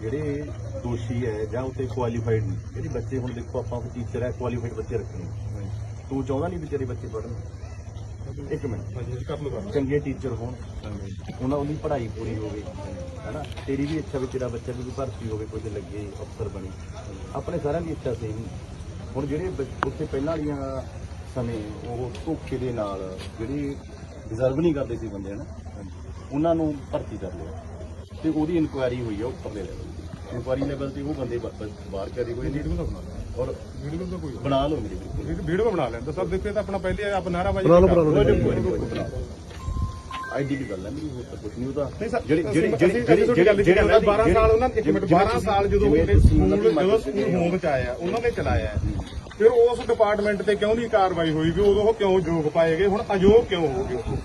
ਜਿਹੜੇ ਦੋਸ਼ੀ ਹੈ ਜਾਂ ਉਤੇ ਕੁਆਲੀਫਾਈਡ ਨਹੀਂ ਜਿਹੜੇ ਬੱਚੇ ਹੁਣ ਦੇਖੋ ਆਪਾਂ ਟੀਚਰ ਹੈ ਕੁਆਲੀਫਾਈਡ ਬੱਚੇ ਰੱਖਣੇ ਤੂੰ ਚਾਹੁੰਦਾ ਨਹੀਂ ਵਿਚਾਰੇ ਬੱਚੇ ਪੜ੍ਹਨ? ਇੱਕ ਮਿੰਟ। ਚੰਗੇ ਟੀਚਰ ਹੋਣ। ਉਹਨਾਂ ਦੀ ਪੜ੍ਹਾਈ ਪੂਰੀ ਹੋਵੇ ਹੈਨਾ? ਤੇਰੀ ਵੀ ਇੱਛਾ ਵੀ ਤੇਰਾ ਬੱਚਾ ਵੀ ਭਰਤੀ ਹੋਵੇ ਕੁਝ ਲੱਗੇ ਅਫਸਰ ਬਣੇ। ਆਪਣੇ ਸਾਰਿਆਂ ਦੀ ਇੱਛਾ ਸੇਮ ਹੀ। ਹੁਣ ਜਿਹੜੇ ਉੱਥੇ ਪਹਿਲਾਂ ਵਾਲੀਆਂ ਸਮੇਂ ਉਹ ਧੋਖੇ ਦੇ ਨਾਲ ਜਿਹੜੇ ਡਿਜ਼ਰਵ ਨਹੀਂ ਕਰਦੇ ਸੀ ਬੰਦੇ ਹਨਾ? ਉਹਨਾਂ ਨੂੰ ਭਰਤੀ ਕਰ ਲਿਆ। ਤੇ ਉਹਦੀ ਇਨਕੁਆਇਰੀ ਹੋਈ ਆ ਉੱਪਰਲੇ ਲੈਵਲ ਤੇ ਇਨਕੁਆਇਰੀ ਲੈਵਲ ਤੇ ਉਹ ਬੰਦੇ ਬ- ਬ- ਬਾਹਰ ਕਰੀ ਕੋਈ ਵੀਡੀਓ ਦਾ ਬਣਾ ਲਓ ਔਰ ਵੀਡੀਓ ਦਾ ਕੋਈ ਬਣਾ ਲਓ ਮੇਰੇ ਬਿਲਕੁਲ ਵੀਡੀਓ ਬਣਾ ਲੈਂਦਾ। ਸਰ ਦੇਖੋ ਇਹ ਤਾਂ ਆਪਣਾ ਪਹਿਲੇ ਆਪ ਨਾਰਾਬਾਜ਼ੀ ਬਣਾ ਲਓ, ਕਰ- ਬਣਾ ਲਓ। ਕੋਈ ਨਹੀਂ ਕੋਈ ਨਹੀਂ ਆਈਡੀ ਦੀ ਗੱਲ ਹੈ ਨਹੀਂ ਉਹ ਤਾਂ ਕੁਝ ਨਹੀਂ ਉਹਦਾ ਨਹੀਂ ਸਰ ਜਿਹੜੀ ਜਿਹੜੀ ਅਸੀਂ- ਅਸੀਂ ਤੁਹਾਡੀ ਗੱਲ ਜਿਹੜੀ ਜਿਹੜੀ 12 ਸਾਲ ਉਹਨਾਂ ਇੱਕ ਮਿੰਟ ਜਿਵੇਂ 12 ਸਾਲ ਜਦੋਂ ਜਿਵੇਂ ਉਹਨੇ ਤੁਸੀਂ ਸਕੂਲ ਉਹਨਾਂ ਦੀ ਜਦੋਂ ਸਕੂਲ ਹੋਂਦ ਚ ਆਇਆ ਉਹਨਾਂ ਨੇ ਚਲਾਇਆ। ਹੈ। ਫਿਰ ਉਸ ਡਿਪਾਰਟਮੈਂਟ ਤੇ ਕਿਉਂ ਨਹੀਂ ਕਾਰਵਾਈ ਹੋਈ ਵੀ ਉਦੋਂ ਉਹ ਕਿਉਂ ਯੋਗ ਪਾਏ ਗਏ ਹੁਣ ਅਯੋਗ ਕਿਉਂ ਹੋ ਗਏ? ਉਹ?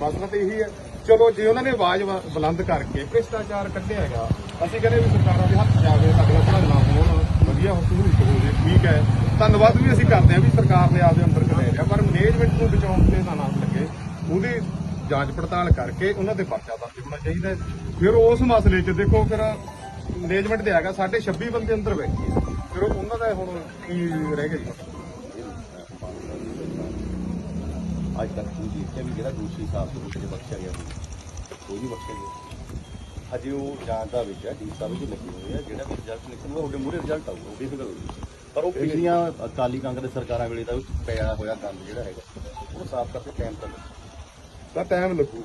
ਮਸਲਾ ਤਾਂ ਇਹੀ ਹੈ। ਚਲੋ ਜੇ ਉਹਨਾਂ ਨੇ ਆਵਾਜ਼ ਬੁਲੰਦ ਕਰਕੇ ਭ੍ਰਿਸ਼ਟਾਚਾਰ ਕੱਢਿਆ ਹੈਗਾ, ਅਸੀਂ ਕਹਿੰਦੇ ਵੀ ਸਰਕਾਰਾਂ ਦੇ ਹੱਥ ਜਾਵੇ ਸਾਡੀਆਂ ਪੜ੍ਹਾਈਆਂ ਹੋਣ ਵਧੀਆ ਸਹੂਲਤ ਹੋਵੇ ਠੀਕ ਹੈ। ਧੰਨਵਾਦ ਵੀ ਅਸੀਂ ਕਰਦੇ ਹਾਂ ਵੀ ਸਰਕਾਰ ਨੇ ਆਪਦੇ ਅੰਦਰ ਕਰਿਆ ਰਿਹਾ ਪਰ ਮੈਨੇਜਮੈਂਟ ਨੂੰ ਬਚਾਉਣ ਤੇ ਨਾ ਨਾ ਲੱਗੇ। ਉਹਦੀ ਜਾਂਚ ਪੜਤਾਲ ਕਰਕੇ ਉਹਨਾਂ 'ਤੇ ਪਰਚਾ ਦਰਜ ਹੋਣਾ ਚਾਹੀਦਾ ਫਿਰ ਉਸ ਮਸਲੇ 'ਚ ਦੇਖੋ, ਫਿਰ ਮੈਨੇਜਮੈਂਟ ਦੇ ਹੈਗਾ ਸਾਡੇ 26 ਬੰਦੇ ਅੰਦਰ ਬੈਠੇ ਫਿਰ ਉਹਨਾਂ ਦਾ ਹੁਣ ਕੀ ਰਹਿ ਗਿਆ ਜੀ? ਅੱਜ ਤੱਕ ਤੁਸੀਂ ਦੇਖਿਆ ਵੀ ਜਿਹੜਾ ਦੂਸਰੀ ਸਾਲ ਤੋਂ ਵਿੱਚ ਬਖਸ਼ਿਆ ਗਿਆ ਸੀ ਕੋਈ ਨਹੀਂ ਬਖਸ਼ਿਆ ਗਿਆ ਅਜੇ ਉਹ ਜਾਂਚ ਦਾ ਵਿੱਚ ਹੈ ਡੀ ਸਾਹਿਬ ਵਿੱਚ ਲੱਗੇ ਹੋਏ ਆ ਜਿਹੜਾ ਵੀ ਰਿਜ਼ਲਟ ਨਿਕਲੂਗਾ ਉਹਦੇ ਮੂਰੇ ਰਿਜ਼ਲਟ ਆਊਗਾ ਉਹਦੀ ਫਿਕਰ ਹੋਊਗੀ ਪਰ ਉਹ ਪਿਛਲੀਆਂ ਅਕਾਲੀ ਕਾਂਗਰਸ ਸਰਕਾਰਾਂ ਵੇਲੇ ਦਾ ਉਹ ਪਿਆ ਹੋਇਆ ਗੰਦ ਜਿਹੜਾ ਹੈਗਾ ਉਹ ਸਾਫ਼ ਕਰਕੇ ਟਾਈਮ ਤੱਕ ਤਾਂ ਟਾਈਮ ਲੱਗੂ।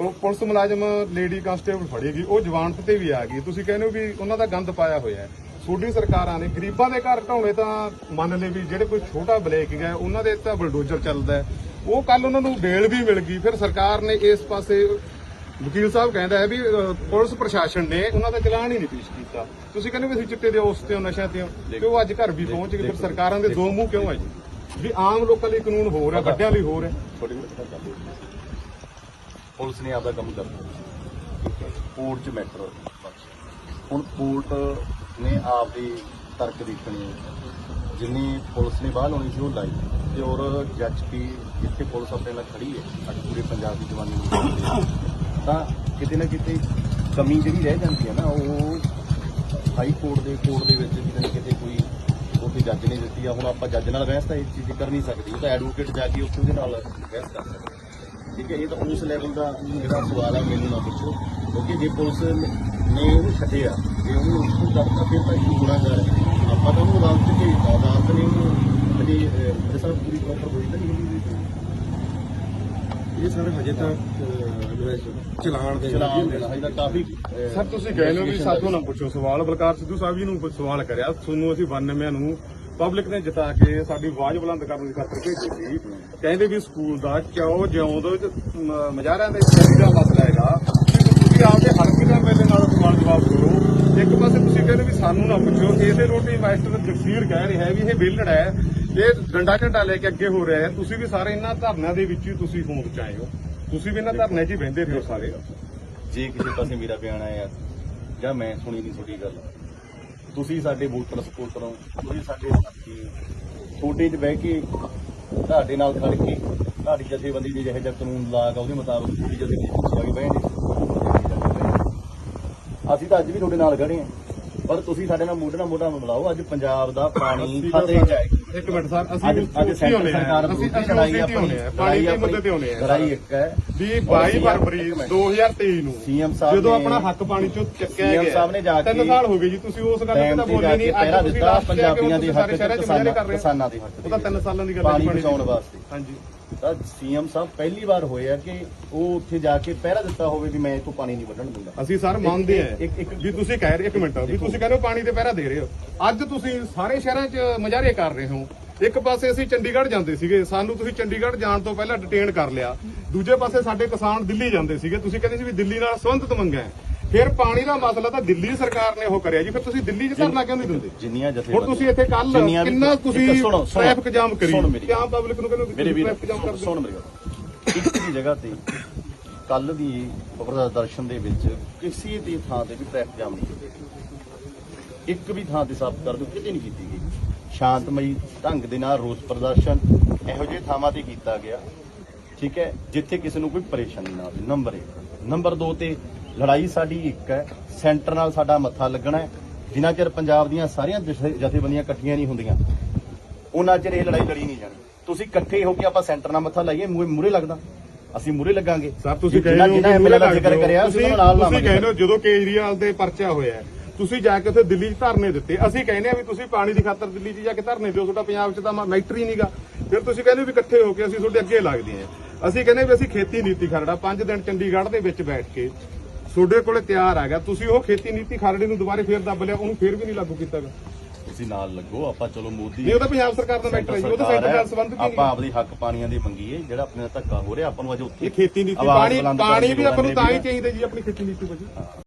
ਉਹ ਪੁਲਿਸ ਮੁਲਾਜ਼ਮ ਲੇਡੀ ਕਾਂਸਟੇਬਲ ਫੜੇਗੀ ਉਹ ਜਵਾਨਤ ਤੇ ਵੀ ਆ ਗਈ ਤੁਸੀਂ ਕਹਿੰਦੇ ਹੋ ਵੀ ਉਹਨਾਂ ਦਾ ਗੰਦ ਪਾਇਆ ਹੋਇਆ ਹੈ। ਛੋਟੀ ਸਰਕਾਰਾਂ ਨੇ ਗਰੀਬਾਂ ਦੇ ਘਰ ਢਾਉਣੇ ਤਾਂ ਮੰਨ ਲੈ ਵੀ ਜਿਹੜੇ ਕੋਈ ਛੋਟਾ ਬਲੇਕ ਹੈ ਉਹਨਾਂ ਦੇ ਤਾਂ ਬਲਡੋਜ਼ਰ ਚੱਲਦਾ ਹੈ। ਉਹ ਕੱਲ ਉਹਨਾਂ ਨੂੰ ਬੇਲ ਵੀ ਮਿਲ ਗਈ। ਫਿਰ ਸਰਕਾਰ ਨੇ ਇਸ ਪਾਸੇ ਵਕੀਲ ਸਾਹਿਬ ਕਹਿੰਦਾ ਹੈ ਵੀ ਅਹ, ਪੁਲਿਸ ਪ੍ਰਸ਼ਾਸਨ ਨੇ ਉਹਨਾਂ ਦਾ ਚਲਾਨ ਹੀ ਨਹੀਂ ਪੇਸ਼ ਕੀਤਾ। ਤੁਸੀਂ ਕਹਿੰਦੇ ਵੀ ਅਸੀਂ ਚਿੱਟੇ ਦੇ ਉਸ ਤੇ ਹੋ, ਨਸ਼ਿਆਂ ਤੇ ਹੋ, ਤੇ ਉਹ ਅੱਜ ਘਰ ਵੀ ਪਹੁੰਚ ਗਏ। ਫਿਰ ਸਰਕਾਰਾਂ ਦੇ ਦੋ ਮੂੰਹ ਕਿਉਂ ਹੈ ਜੀ? ਵੀ ਆਮ ਲੋਕਾਂ ਲਈ ਕਾਨੂੰਨ ਹੋ ਰਿਹਾ ਵੱਡਿਆਂ ਲਈ ਹੋ। ਗੱਲ ਕਰਦੇ ਪੁਲਿਸ ਨੇ ਆਪਦਾ ਕੰਮ ਕਰਨਾ। ਕੋਰਟ 'ਚ ਮੈਟਰ ਹੁਣ ਕੋਰਟ ਨੇ ਆਪਦੀ ਤਰਕ ਦੇਖਣੀ ਜਿੰਨੀ ਪੁਲਿਸ ਨੇ ਬਾਹਰ ਲਾਉਣੀ ਸੀ ਉਹ ਲਾਈ। ਤੇ ਔਰ ਜੱਜ ਵੀ ਜਿੱਥੇ ਪੁਲਿਸ ਆਪਣੇ ਨਾਲ ਖੜੀ ਹੈ, ਅੱਜ ਪੂਰੇ ਪੰਜਾਬ ਦੀ ਜਵਾਨੀ ਨੂੰ ਤਾਂ ਕਿਤੇ ਨਾ ਕਿਤੇ ਕਮੀ ਜਿਹੜੀ ਰਹਿ ਜਾਂਦੀ ਹੈ ਨਾ, ਉਹ ਹਾਈ ਕੋਰਟ ਦੇ ਕੋਰਟ ਦੇ ਵਿੱਚ ਕਿਤੇ ਨਾ ਕਿਤੇ ਕੋਈ ਉੱਥੇ ਜੱਜ ਨੇ ਦਿੱਤੀ ਆ। ਹੁਣ ਆਪਾਂ ਜੱਜ ਨਾਲ ਬਹਿਸ ਤਾਂ ਇਹ ਚੀਜ਼ ਕਰ ਨਹੀਂ ਸਕਦੇ। ਉਹ ਤਾਂ ਐਡਵੋਕੇਟ ਜਾ ਕੇ ਉੱਥੇ ਉਹਦੇ ਨਾਲ ਬਹਿਸ ਕਰ ਸਕਦਾ ਠੀਕ ਹੈ, ਇਹ ਤਾਂ ਉਸ ਲੈਵਲ ਦਾ ਜਿਹੜਾ ਸਵਾਲ ਹੈ ਮੈਨੂੰ ਨਾ ਪੁੱਛੋ। ਕਿਉਂਕਿ ਜੇ ਪੁਲਿਸ ਨੇ ਉਹਨੂੰ ਛੱਡਿਆ, ਜੇ ਉਹਨੂੰ ਉਸ ਤੋਂ ਕਰਤਾ ਫਿਰ ਤਾਂ ਇਹ ਹੋਣਾ ਹੈ। ਆਪਾਂ ਤਾਂ ਉਹਨੂੰ ਅਦਾਲਤ 'ਚ ਅਦਾਲਤ ਨੇ ਉਹਨੂੰ ਮੇਰੇ ਸਾਹ ਪੂਰੀ ਪ੍ਰੋਪਰ ਹੋਈ ਤਾਂ ਨਹੀਂ ਹੋਈ ਇਹ ਸਾਰੇ ਹਜੇ ਤੱਕ ਚਲਾਣ ਦੇ ਚਲਾਨ ਦੇਣਾ ਹੈ ਤਾਂ ਕਾਫੀ ਸਰ ਤੁਸੀਂ ਗਏ ਨੇ ਵੀ ਸਾਥੋਂ ਨਾ ਪੁੱਛੋ ਸਵਾਲ। ਬਲਕਾਰ ਸਿੱਧੂ ਸਾਹਿਬ ਜੀ ਨੂੰ ਸਵਾਲ ਕਰਿਆ। ਤੁਹਾਨੂੰ ਅਸੀਂ 92 ਨੂੰ ਪਬਲਿਕ ਨੇ ਜਿਤਾ ਕੇ ਸਾਡੀ ਆਵਾਜ਼ ਬੁਲੰਦ ਕਰਨ ਦੀ ਖਾਤਰ ਭੇਜੀ ਸੀ। ਕਹਿੰਦੇ ਵੀ ਸਕੂਲ ਦਾ ਕਿਉਂ ਮਜ਼ਾਰਿਆਂ ਦੇ ਚੈਰੀ ਦਾ ਮਸਲਾ ਹੈਗਾ ਤੁਸੀਂ ਆਪਦੇ ਹਲਕੇ ਦਾ ਮੇਰੇ ਨਾਲ ਸਵਾਲ ਜਵਾਬ ਕਰੋ। ਇੱਕ ਪਾਸੇ ਤੁਸੀਂ ਕਹਿੰਦੇ ਵੀ ਸਾਨੂੰ ਨਾ ਪੁੱਛੋ ਇਹਦੇ ਰੋਟੀ ਮਾਸਟਰ ਜਗਸੀਰ ਕਹਿ ਰਿਹਾ ਹੈ ਵੀ ਇਹ ਵਿਹਲੜ ਹੈ। ਇਹ ਡੰਡਾ ਝੰਡਾ ਲੈ ਕੇ ਅੱਗੇ ਹੋ ਰਿਹਾ ਹੈ ਤੁਸੀਂ ਵੀ ਸਾਰੇ ਇਹਨਾਂ ਧਰਨਿਆਂ ਦੇ ਵਿੱਚ ਹੀ ਤੁਸੀਂ ਹੋਂਦ ਚ ਆਏ ਹੋ। ਤੁਸੀਂ ਵੀ ਇਹਨਾਂ ਧਰਨਿਆਂ 'ਚ ਹੀ ਬਹਿੰਦੇ ਪਿਓ ਸਾਰੇ। ਜੇ ਕਿਸੇ ਪਾਸੇ ਮੇਰਾ ਬਿਆਨ ਆਇਆ ਜਾਂ ਮੈਂ ਸੁਣੀ ਨਹੀਂ ਤੁਹਾਡੀ ਗੱਲ ਤੁਸੀਂ ਸਾਡੇ ਵੋਟਰ ਸਪੋਰਟਰ ਹੋ ਤੁਸੀਂ ਸਾਡੇ ਸਾਥੀ ਹੋ। ਤੁਹਾਡੇ 'ਚ ਬਹਿ ਕੇ ਤੁਹਾਡੇ ਨਾਲ ਖੜ ਕੇ ਤੁਹਾਡੀ ਜਥੇਬੰਦੀ ਦੇ ਜਿਹੇ ਜਿਹਾ ਕਾਨੂੰਨ ਲਾਗਾ ਉਹਦੇ ਮੁਤਾਬਕ ਤੁਹਾਡੀ ਜਥੇਬੰਦੀ ਪਿੱਛੇ ਆ ਕੇ ਬਹਿਣੇ ਅਸੀਂ ਤਾਂ ਅੱਜ ਵੀ ਤੁਹਾਡੇ ਨਾਲ ਖੜੇ ਹਾਂ ਪਰ ਤੁਸੀਂ ਸਾਡੇ ਨਾਲ ਮੋਢੇ ਨਾਲ ਮੋਢਾ ਮਿਲਾਓ ਅੱਜ ਪੰਜਾਬ ਦਾ ਪਾਣੀ ਖਤਰੇ 'ਚ ਹੈ। ਇੱਕ ਮਿੰਟ ਸਰ ਅਸੀਂ ਅੱਜ ਸੈਂਟਰ। ਸਰਕਾਰ ਅਸੀਂ ਲੜਾਈ ਆਪਣੀ। ਪਾਣੀ ਦੇ ਮੁੱਦੇ ਤੇ ਆਉਂਦੇ ਆ। ਲੜਾਈ ਇੱਕ ਹੈ। ਵੀ ਔਰ 22 CM ਫਰਵਰੀ ਇੱਕ ਮਿੰਟ। 2023 ਨੂੰ ਸਾਹਿਬ ਜਦੋਂ ਆਪਣਾ ਹੱਕ ਪਾਣੀ ਚੋਂ ਚੱਕਿਆ ਗਿਆ ਸਾਹਿਬ ਨੇ ਜਾ ਕੇ ਤਿੰਨ ਸਾਲ ਹੋ ਗਏ ਜੀ ਤੁਸੀਂ ਉਸ ਗੱਲ ਤੇ ਬੋਲੇ ਨਹੀਂ ਤੁਸੀਂ ਪੰਜਾਬੀਆਂ ਦੇ ਹੱਕ ਕਿਸਾਨਾਂ ਦੇ ਹੱਕ ਉਹ ਤਾਂ ਤਿੰਨ ਸਾਲਾਂ ਦੀ ਗੱਲ ਪਾਣੀ ਹੈ ਪਾਣੀ ਬਚਾਉਣ ਵਾਸਤੇ। ਹਾਂਜੀ। ਤਾਂ ਸੀਐਮ ਸਾਹਿਬ ਪਹਿਲੀ ਵਾਰ ਹੋਇਆ ਕਿ ਉਹ ਉੱਥੇ ਜਾ ਕੇ ਪਹਿਰਾ ਦਿੱਤਾ ਹੋਵੇ ਵੀ ਮੈਂ ਇਥੋਂ ਪਾਣੀ ਨਹੀਂ ਵੱਢਣ ਦਿੰਦਾ। ਅਸੀਂ ਸਰ ਮੰਨਦੇ ਇੱਕ- ਵੀ ਤੁਸੀਂ ਕਹਿ ਰਹੇ ਇੱਕ ਮਿੰਟ ਵੀ ਤੁਸੀਂ ਕਹਿੰਦੇ ਹੋ ਪਾਣੀ ਤੇ ਪਹਿਰਾ ਦੇ ਰਹੇ ਹੋ। ਅੱਜ ਤੁਸੀਂ ਸਾਰੇ ਸ਼ਹਿਰਾਂ 'ਚ ਮੁਜ਼ਾਹਰੇ ਕਰ ਰਹੇ ਹੋ। ਇੱਕ ਪਾਸੇ ਅਸੀਂ ਚੰਡੀਗੜ੍ਹ ਜਾਂਦੇ ਸੀਗੇ। ਸਾਨੂੰ ਤੁਸੀਂ ਚੰਡੀਗੜ੍ਹ ਜਾਣ ਤੋਂ ਪਹਿਲਾਂ ਡਿਟੇਨ ਕਰ ਲਿਆ। ਦੂਜੇ ਪਾਸੇ ਸਾਡੇ ਕਿਸਾਨ ਦਿੱਲੀ ਜਾਂਦੇ ਸੀਗੇ। ਤੁਸੀਂ ਕਹਿੰਦੇ ਸੀ ਵੀ ਦਿੱਲੀ ਨਾਲ ਸੰਬੰਧਿਤ ਮੰਗਾਂ ਹੈ। ਫਿਰ ਪਾਣੀ ਦਾ ਮਸਲਾ ਤਾਂ ਦਿੱਲੀ ਸਰਕਾਰ ਨੇ ਉਹ ਕਰਿਆ ਜੀ। ਫਿਰ ਤੁਸੀਂ ਦਿੱਲੀ 'ਚ ਧਰਨਾ ਕਿਉਂ ਨਹੀਂ ਦਿੰਦੇ? ਜਿੰਨੀਆਂ ਜਥੇ ਹੁਣ ਤੁਸੀਂ ਇੱਥੇ ਕੱਲ ਕਿੰਨਾ ਤੁਸੀਂ ਟ੍ਰੈਫਿਕ ਜਾਮ ਕਰੀ। ਕਿ ਆਮ ਪਬਲਿਕ ਨੂੰ ਕਹਿੰਦੇ ਮੇਰੇ ਵੀਰ ਟ੍ਰੈਫਿਕ ਜਾਮ ਕਰ ਸੁਣ ਮੇਰੀ ਗੱਲ। ਇੱਕ ਦੀ ਜਗ੍ਹਾ ਤੇ ਕੱਲ ਦੀ ਪ੍ਰਦਰਸ਼ਨ ਦੇ ਵਿੱਚ ਕਿਸੇ ਦੀ ਥਾਂ ਤੇ ਵੀ ਟ੍ਰੈਫਿਕ ਜਾਮ ਨਹੀਂ ਕੀਤਾ। ਇੱਕ ਵੀ ਥਾਂ ਤੇ ਸਾਫ਼ ਕਰ ਕਿਤੇ ਨਹੀਂ ਕੀਤੀ ਗਈ। ਸ਼ਾਂਤਮਈ ਢੰਗ ਦੇ ਨਾਲ ਰੋਸ ਪ੍ਰਦਰਸ਼ਨ ਇਹੋ ਜਿਹੇ ਥਾਵਾਂ ਤੇ ਕੀਤਾ ਗਿਆ। ਠੀਕ ਹੈ ਜਿੱਥੇ ਕਿਸੇ ਨੂੰ ਕੋਈ ਪਰੇਸ਼ਾਨੀ ਨਾ ਆਵੇ ਨੰਬਰ 1 ਨੰਬਰ 2 ਤੇ ਲੜਾਈ ਸਾਡੀ ਇੱਕ ਹੈ ਸੈਂਟਰ ਨਾਲ ਸਾਡਾ ਮੱਥਾ ਲੱਗਣਾ ਹੈ। ਜਿੰਨਾ ਚਿਰ ਪੰਜਾਬ ਦੀਆਂ ਸਾਰੀਆਂ ਜਥੇ- ਜਥੇਬੰਦੀਆਂ ਇਕੱਠੀਆਂ ਨਹੀਂ ਹੁੰਦੀਆਂ ਉਹਨਾਂ ਚਿਰ ਇਹ ਲੜਾਈ ਲੜੀ ਨਹੀਂ ਜਾਣੀ। ਤੁਸੀਂ ਇਕੱਠੇ ਹੋ ਕੇ ਆਪਾਂ ਸੈਂਟਰ ਨਾਲ ਮੱਥਾ ਲਾਈਏ ਮੂਰੇ ਲੱਗਦਾ। ਅਸੀਂ ਮੂਰੇ ਲੱਗਾਂਗੇ। ਸਰ ਤੁਸੀਂ ਕਹਿੰਦੇ ਕਿ ਐਮਐਲਏ ਦਾ ਜ਼ਿਕਰ ਕਰਿਆ। ਅਸੀਂ ਉਹਨਾਂ ਨਾਲ ਤੁਸੀਂ ਕਹਿੰਦੇ ਜਦੋਂ ਕੇਜਰੀਵਾਲ ਦੇ ਪਰਚਾ ਹੋਇਆ ਤੁਸੀਂ ਜਾ ਕੇ ਉੱਥੇ ਦਿੱਲੀ 'ਚ ਧਰਨੇ ਦਿੱਤੇ। ਅਸੀਂ ਕਹਿੰਦੇ ਆ ਵੀ ਤੁਸੀਂ ਪਾਣੀ ਦੀ ਖਾਤਰ ਦਿੱਲੀ 'ਚ ਜਾ ਕੇ ਧਰਨੇ ਦਿਓ ਤੁਹਾਡਾ ਪੰਜਾਬ 'ਚ ਤਾਂ ਮੈਟਰ ਹੀ ਨਹੀਂਗਾ ਫਿਰ ਤੁਸੀਂ ਕਹਿੰਦੇ ਵੀ ਇਕੱਠੇ ਹੋ ਕੇ ਅਸੀਂ ਤੁਹਾਡੇ ਅੱਗੇ ਲੱਗਦੇ ਹਾਂ। ਅਸੀਂ ਕਹਿੰਦੇ ਵੀ ਅਸੀਂ ਖੇਤੀ ਨੀਤੀ ਖਰੜਾ 5 ਦਿਨ ਚੰਡੀਗੜ੍ਹ ਦੇ ਵਿੱਚ ਬੈਠ ਕੇ ਤੁਹਾਡੇ ਕੋਲੇ ਤਿਆਰ ਆ ਗਿਆ ਤੁਸੀਂ ਉਹ ਖੇਤੀ ਨੀਤੀ ਖਰੜੇ ਨੂੰ ਦੁਬਾਰੇ ਫੇਰ ਦੱਬ ਲਿਆ ਉਹਨੂੰ ਫੇਰ ਵੀ ਨਹੀਂ ਲਾਗੂ ਕੀਤਾ ਗਿਆ ਤੁਸੀਂ ਨਾਲ ਲੱਗੋ ਆਪਾਂ ਚਲੋ ਮੋਦੀ ਨਹੀਂ ਉਹ ਤਾਂ ਪੰਜਾਬ ਸਰਕਾਰ ਦਾ ਮੈਟਰ ਹੈ ਜੀ, ਉਹ ਤਾਂ ਸੈਂਟਰ ਨਾਲ ਸੰਬੰਧਿਤ ਹੀ ਆਪਾਂ ਆਪਦੀ ਹੱਕ ਪਾਣੀਆਂ ਦੀ ਮੰਗੀਏ ਜਿਹੜਾ ਆਪਣੇ ਨਾਲ ਧੱਕਾ ਹੋ ਰਿਹਾ ਆਪਾਂ ਨੂੰ ਅੱਜ ਉੱਥੇ ਖੇਤੀ ਨੀਤੀ ਪਾਣੀ ਪਾਣੀ ਵੀ ਆਪਾਂ ਨੂੰ ਤਾਂ ਹੀ। ਚਾਹੀਦਾ ਜੀ ਆਪਣੀ ਖੇਤੀ ਨੀਤੀ ਵਿੱਚ